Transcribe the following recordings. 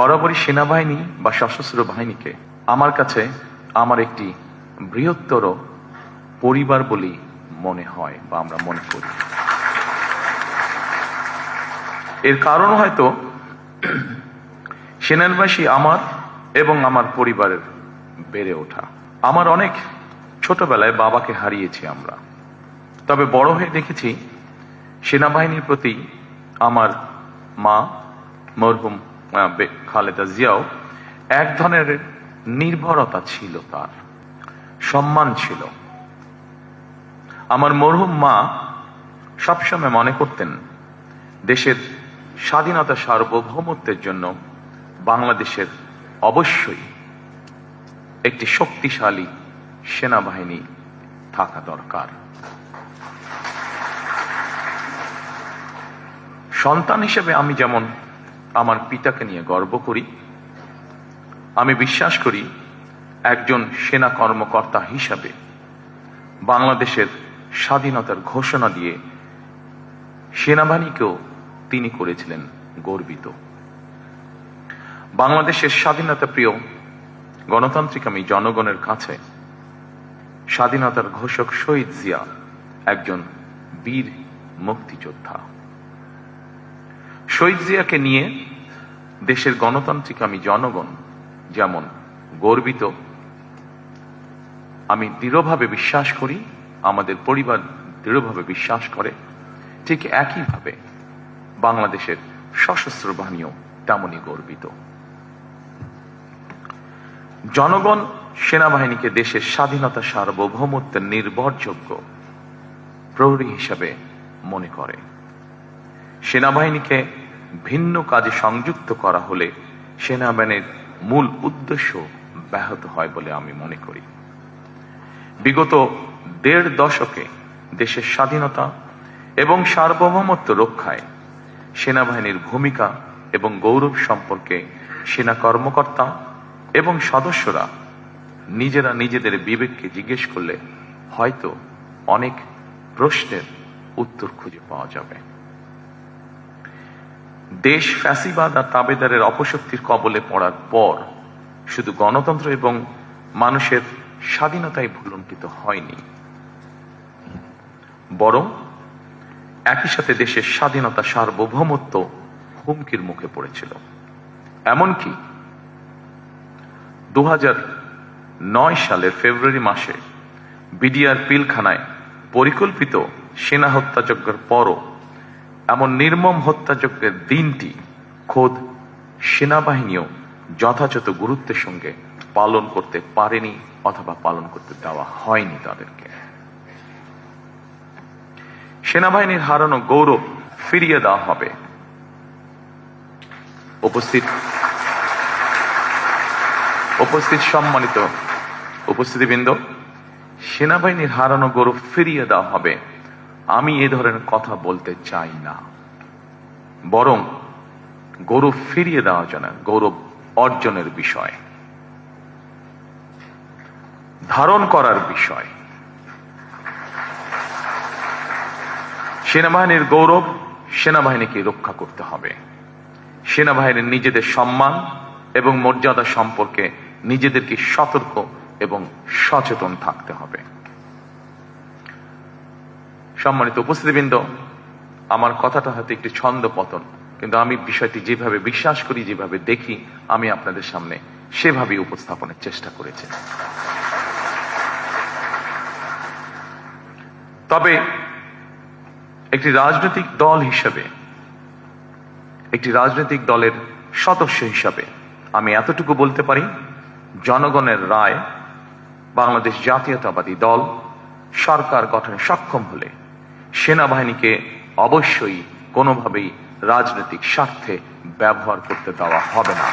বরাবরই সেনাবাহিনী বা সশস্ত্র বাহিনীকে আমার কাছে আমার একটি বৃহত্তর পরিবার বলেই মনে হয় বা আমরা মনে করি। এর কারণ হয়তো সেনাবাসী আমার এবং আমার পরিবারের বেড়ে ওঠা। আমার অনেক ছোটবেলায় বাবাকে হারিয়েছি আমরা। তবে বড় হয়ে দেখেছি, সেনাবাহিনীর প্রতি আমার মা, মরহুম খালেদা জিয়াও এক ধরনের নির্ভরতা ছিল তার, সম্মান ছিল। আমার মরহুম মা সবসময় মনে করতেন, দেশের স্বাধীনতা সার্বভৌমত্বের জন্য বাংলাদেশের অবশ্যই একটি শক্তিশালী সেনাবাহিনী থাকা দরকার। সন্তান হিসেবে আমি যেমন আমার পিতাকে নিয়ে গর্ব করি। আমি বিশ্বাস করি, একজন সেনা কর্মকর্তা হিসাবে বাংলাদেশের স্বাধীনতার ঘোষণা দিয়ে সেনাবাহিনীকেও তিনি করেছিলেন গর্বিত। বাংলাদেশের স্বাধীনতা প্রিয় গণতান্ত্রিক আমি জনগণের কাছে স্বাধীনতার ঘোষক শহীদ জিয়া একজন বীর মুক্তিযোদ্ধা। শহীদ জিয়াকে নিয়ে দেশের গণতান্ত্রিক আমি জনগণ যেমন গর্বিত, আমি দৃঢ়ভাবে বিশ্বাস করি, আমাদের পরিবার দৃঢ়ভাবে বিশ্বাস করে, ঠিক একইভাবে বাংলাদেশের সশস্ত্র বাহিনীও তেমনই গর্বিত। জনগণ সেনাবাহিনীকে দেশের স্বাধীনতা সার্বভৌমত্বের নির্ভরযোগ্য প্রহরী হিসাবে মনে করে। সেনাবাহিনীকে ভিন্ন কাজে সংযুক্ত করা হলে সেনাবাহিনীর মূল উদ্দেশ্য ব্যাহত হয় বলে আমি মনে করি। বিগত দেড় দশকে দেশের স্বাধীনতা এবং সার্বভৌমত্ব রক্ষায় সেনাবাহিনীর ভূমিকা এবং গৌরব সম্পর্কে সেনা কর্মকর্তা এবং সদস্যরা নিজেরা নিজেদের বিবেককে জিজ্ঞেস করলে হয়তো অনেক প্রশ্নের উত্তর খুঁজে পাওয়া যাবে। দেশ ফ্যাসিবাদ আর তাবেদারের অপশক্তির কবলে পড়ার পর শুধু গণতন্ত্র এবং মানুষের স্বাধীনতাই ভুলুণ্ঠিত হয়নি। বরং একই সাথে দেশের স্বাধীনতা সার্বভৌমত্ব হুমকির মুখে পড়েছিল। এমনকি দু নয় সালের ফেব্রুয়ারি মাসে বিডিআর পিলখানায় পরিকল্পিত সেনা হত্যাযজ্ঞের পরও এমন নির্মম হত্যাযজ্ঞের দিনটি খোদ সেনাবাহিনীও যথাযথ গুরুত্বের সঙ্গে পালন করতে পারেনি অথবা পালন করতে দেওয়া হয়নি তাদেরকে। সেনাবাহিনীর হারানো গৌরব ফিরিয়ে দেওয়া হবে। উপস্থিত উপস্থিত সম্মানিত উপস্থিতিবৃন্দ, সেনাবাহিনীর হারানো গৌরব ফিরিয়ে দেওয়া হবে। আমি এ ধরনের কথা বলতে চাই না। বরং গৌরব ফিরিয়ে দেওয়া যায় না গৌরব অর্জনের বিষয়। ধারণ করার বিষয়। সেনাবাহিনীর গৌরব সেনাবাহিনীকে রক্ষা করতে হবে। সেনাবাহিনীর নিজেদের সম্মান এবং মর্যাদা সম্পর্কে নিজেদেরকে সতর্ক এবং সচেতন থাকতে হবে। সম্মানিত উপস্থিতিবৃন্দ, আমার কথাটা হয়তো একটি ছন্দ পতন, কিন্তু আমি বিষয়টি যেভাবে বিশ্বাস করি, যেভাবে দেখি, আমি আপনাদের সামনে সেভাবেই উপস্থাপনের চেষ্টা করেছি। তবে একটি রাজনৈতিক দল হিসেবে, একটি রাজনৈতিক দলের সদস্য হিসাবে আমি এতটুকু বলতে পারি, জনগণের রায়, বাংলাদেশ জাতীয়তাবাদী দল সরকার গঠনে সক্ষম হলে সেনাবাহিনীকে অবশ্যই কোনোভাবেই রাজনৈতিক স্বার্থে ব্যবহার করতে দেওয়া হবে না।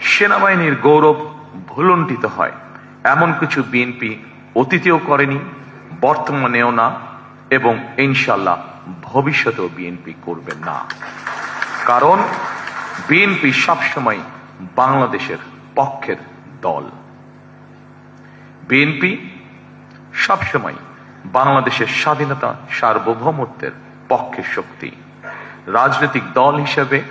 সেনাবাহিনীর গৌরব ভুলুণ্ঠিত হয়। এমন কিছু বিএনপি অতীতেও করেনি, বর্তমানেও না, এবং ইনশাল্লাহ ভবিষ্যতেও বিএনপি করবে না। কারণ বিএনপি সবসময় বাংলাদেশের পক্ষের দল। বিএনপি সবসময় বাংলাদেশের স্বাধীনতা সার্বভৌমত্বের পক্ষের শক্তি। রাজনৈতিক দল হিসেবে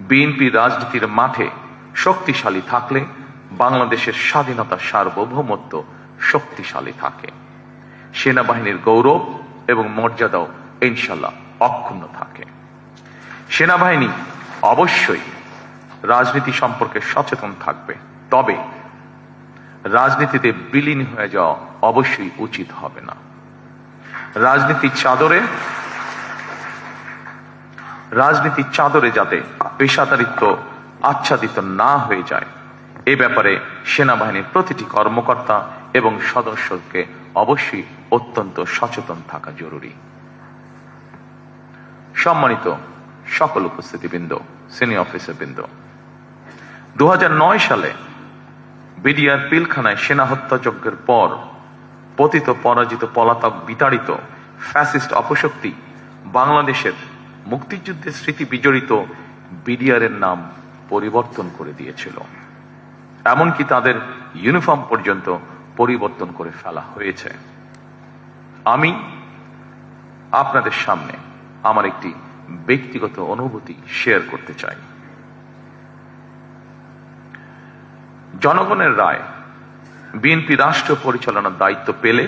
বিএনপি রাজনীতির মাঠে শক্তিশালী থাকলে বাংলাদেশের স্বাধীনতা সার্বভৌমত্ব শক্তিশালী থাকে। সেনাবাহিনীর গৌরব এবং মর্যাদাও ইনশাল্লাহ অক্ষুণ্ণ থাকে। সেনাবাহিনী অবশ্যই রাজনীতি সম্পর্কে সচেতন থাকবে। তবে রাজনীতিতে বিলীন হয়ে যাওয়া অবশ্যই উচিত হবে না। রাজনীতির চাদরে রাজনীতির চাদরে যাতে পেশাদারিত্ব আচ্ছাদিত না হয়ে যায়, এ ব্যাপারে সেনাবাহিনীর প্রতিটি কর্মকর্তা এবং সদস্যকে অবশ্যই অত্যন্ত সচেতন থাকা জরুরি। সম্মানিত সকল উপস্থিতিবৃন্দ, সিনিয়র অফিসারবৃন্দ দু হাজার নয় সালে বিডিআর পিলখানায় সেনা হত্যাযজ্ঞের পর পতিত পরাজিত পলাতক বিতাড়িত ফ্যাসিস্ট অপশক্তি বাংলাদেশের মুক্তিযুদ্ধের স্মৃতি বিজড়িত বিডিআরের নাম পরিবর্তন করে দিয়েছিল। এমনকি তাদের ইউনিফর্ম পর্যন্ত পরিবর্তন করে ফেলা হয়েছে। আমি আপনাদের সামনে আমার একটি ব্যক্তিগত অনুভূতি শেয়ার করতে চাই। জনগণের রায়, বিএনপি রাষ্ট্র পরিচালনার দায়িত্ব পেলে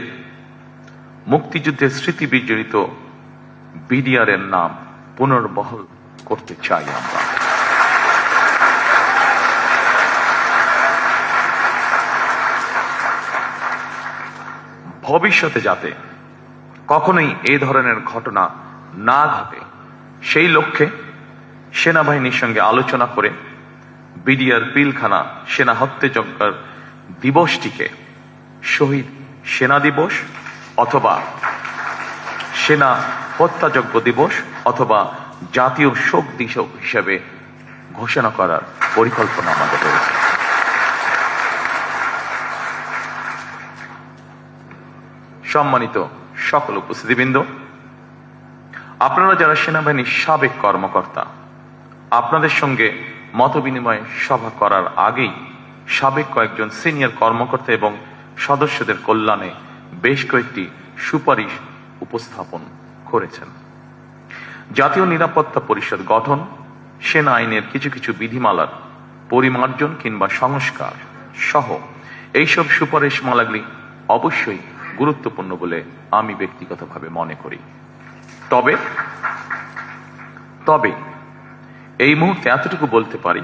মুক্তিযুদ্ধের স্মৃতি বিজড়িত বিডিআর এর নাম পুনর্বহল করতে চাই আমরা। ভবিষ্যতে যাতে কখনোই এই ধরনের ঘটনা না ঘটে, সেই লক্ষ্যে সেনাবাহিনীর সঙ্গে আলোচনা করে বিডিআর পিলখানা সেনা হত্যাযজ্ঞের দিবসটিকে শহীদ সেনা দিবস অথবা সেনা হত্যাযজ্ঞ দিবস অথবা জাতীয় শোক দিবস হিসেবে ঘোষণা করার পরিকল্পনা আমাদের রয়েছে। সম্মানিত সকল উপস্থিতিবৃন্দ, আপনারা যারা সেনাবাহিনীর সাবেক কর্মকর্তা, আপনাদের সঙ্গে মত বিনিময় সভা করার আগেই সাবেক কয়েকজন সিনিয়র কর্মকর্তা এবং সদস্যদের কল্যাণে বেশ কয়েকটি সুপারিশ উপস্থাপন করেছেন। জাতীয় নিরাপত্তা পরিষদ গঠন, সেনা আইনের কিছু কিছু বিধিমালার পরিমার্জন কিংবা সংস্কার সহ এইসব সুপারিশ সুপারিশমালাগুলি অবশ্যই গুরুত্বপূর্ণ বলে আমি ব্যক্তিগতভাবে মনে করি। তবে তবে এই মুহূর্তে এতটুকু বলতে পারি,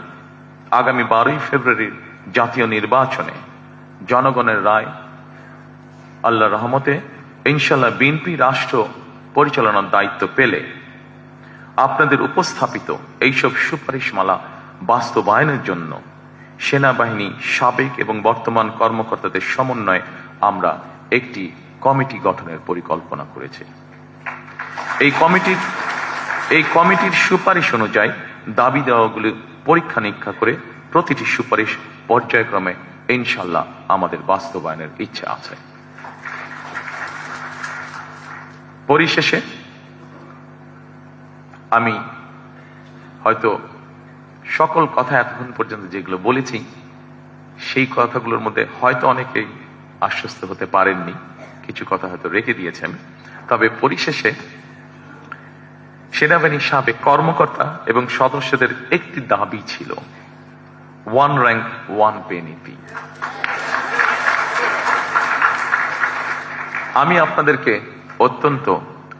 আগামী বারোই ফেব্রুয়ারির জাতীয় নির্বাচনে জনগণের রায় আল্লাহ রহমতে ইনশাল্লাহ বিএনপি রাষ্ট্র পরিচালনার দায়িত্ব পেলে আপনাদের উপস্থাপিত এইসব সুপারিশমালা বাস্তবায়নের জন্য সেনাবাহিনী সাবেক এবং বর্তমান কর্মকর্তাদের সমন্বয়ে আমরা একটি কমিটি গঠনের পরিকল্পনা করেছি। এই কমিটির এই কমিটির সুপারিশ অনুযায়ী দাবি দেওয়াগুলি পরীক্ষা নিরীক্ষা করে প্রতিটি সুপারিশ পর্যায়ক্রমে ইনশাল্লাহ আমাদের বাস্তবায়নের ইচ্ছা আছে। পরিশেষে আমি হয়তো সকল কথা এতক্ষণ পর্যন্ত যেগুলো বলেছি, সেই কথাগুলোর মধ্যে হয়তো অনেকেই আশ্বস্ত হতে পারেননি, কিছু কথা হয়তো রেখে দিয়েছেন তবে পরিশেষে সেনাবাহিনীর সাবেক কর্মকর্তা এবং সদস্যদের একটি দাবি ছিল। ওয়ান র্যাঙ্ক ওয়ান পে নীতি আমি আপনাদেরকে অত্যন্ত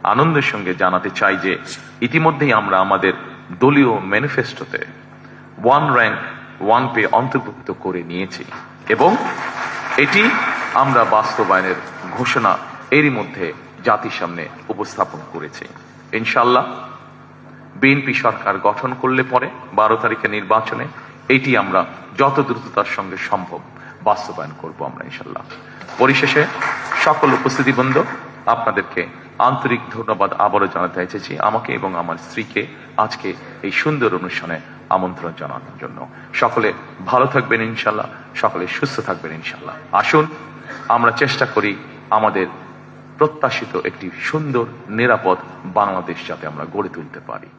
আনন্দের সঙ্গে জানাতে চাই যে ইতিমধ্যেই আমরা আমাদের দলীয় ম্যানিফেস্টোতে ওয়ান র্যাঙ্ক ওয়ান পে অন্তর্ভুক্ত করে নিয়েছি এবং এটি আমরা বাস্তবায়নের ঘোষণা এরই মধ্যে জাতির সামনে উপস্থাপন করেছি। ইনশাল্লাহ বিএনপি সরকার গঠন করলে পরে বারো তারিখে নির্বাচনে এটি আমরা যত দ্রুততার সঙ্গে সম্ভব বাস্তবায়ন করব আমরা ইনশাল্লাহ পরিশেষে, সকল উপস্থিতিবৃন্দ আপনাদেরকে আন্তরিক ধন্যবাদ আবারও জানাতে এসেছি আমাকে এবং আমার স্ত্রীকে আজকে এই সুন্দর অনুষ্ঠানে আমন্ত্রণ জানানোর জন্য। সকলে ভালো থাকবেন ইনশাল্লাহ সকলে সুস্থ থাকবেন ইনশাল্লাহ আসুন, আমরা চেষ্টা করি আমাদের প্রত্যাশিত একটি সুন্দর নিরাপদ বাংলাদেশ যাতে আমরা গড়ে তুলতে পারি।